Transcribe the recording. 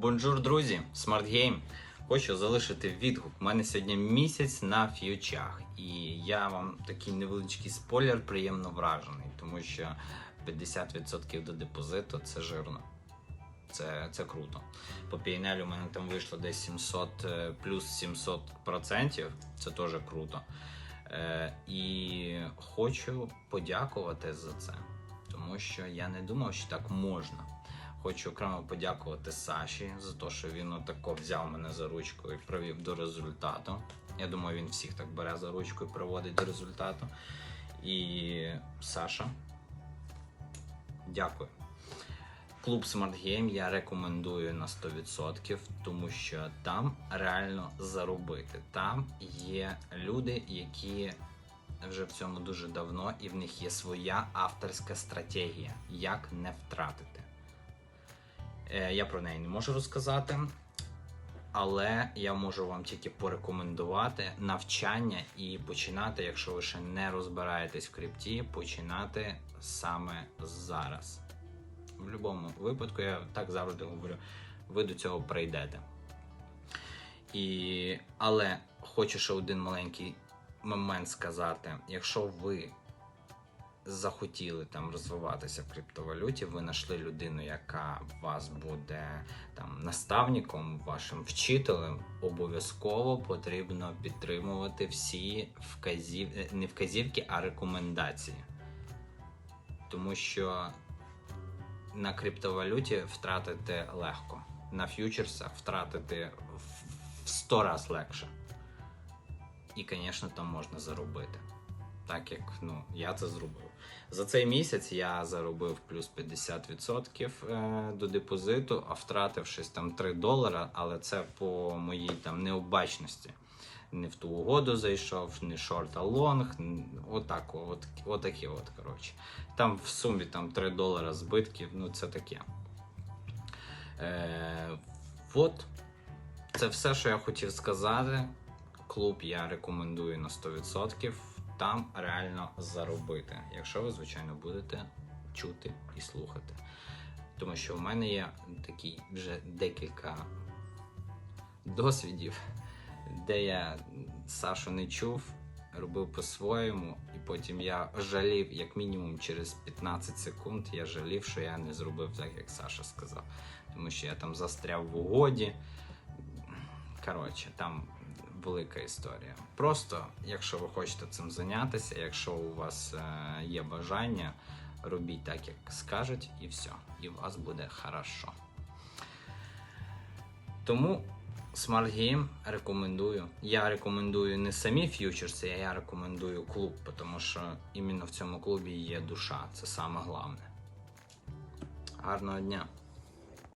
Бонжур, друзі! Smart Game. Хочу залишити відгук. У мене сьогодні місяць на ф'ючах. І я вам такий невеличкий спойлер, приємно вражений, тому що 50% до депозиту це жирно. Це, це круто. По PNL у мене там вийшло десь 700 е, плюс 700 процентів. Це теж круто. Е, і хочу подякувати за це, тому що я не думав, що так можна. Хочу окремо подякувати Саші за те, що він отако взяв мене за ручку і привів до результату. Я думаю, він всіх так бере за ручку і приводить до результату. І Саша, дякую. Клуб Smart Game я рекомендую на 100%, тому що там реально заробити. Там є люди, які вже в цьому дуже давно, і в них є своя авторська стратегія, як не втратити. Е, Я про неї не можу розказати, але я можу вам тільки порекомендувати навчання і починати, якщо ви ще не розбираєтесь в крипті, починати саме зараз. В будь-якому випадку, я так завжди говорю, ви до цього прийдете. І... Але хочу ще один маленький момент сказати: якщо ви захотіли там розвиватися в криптовалюті, ви знайшли людину, яка вас буде там наставником, вашим вчителем, обов'язково потрібно підтримувати всі вказів... е, не вказівки, а рекомендації. Тому що на криптовалюті втратити легко, на ф'ючерсах втратити в 100 разів легше. І, звісно, там можна заробити. Так як ну, я це зробив. За цей місяць я заробив плюс 50% е, до депозиту, а втратив щось там 3 долара, але це по моїй там необачності. Не в ту угоду зайшов, не шорт, а лонг. Отак, от, отакі от, коротше. Там в сумі там 3 долара збитків, ну це таке. Е, от. Це все, що я хотів сказати. Клуб я рекомендую на 100%. Там реально заробити, якщо ви, звичайно, будете чути і слухати. Тому що в мене є такі вже декілька досвідів, де я Сашу не чув, робив по-своєму, і потім я жалів, як мінімум через 15 секунд, я жалів, що я не зробив так, як Саша сказав. Тому що я там застряв в угоді. Коротше, там велика історія. Просто, якщо ви хочете цим зайнятися, якщо у вас е, є бажання, робіть так, як скажуть, і все. І у вас буде хорошо. Тому Smart Game рекомендую. Я рекомендую не самі ф'ючерси, я рекомендую клуб, тому що іменно в цьому клубі є душа. Це саме головне. Гарного дня!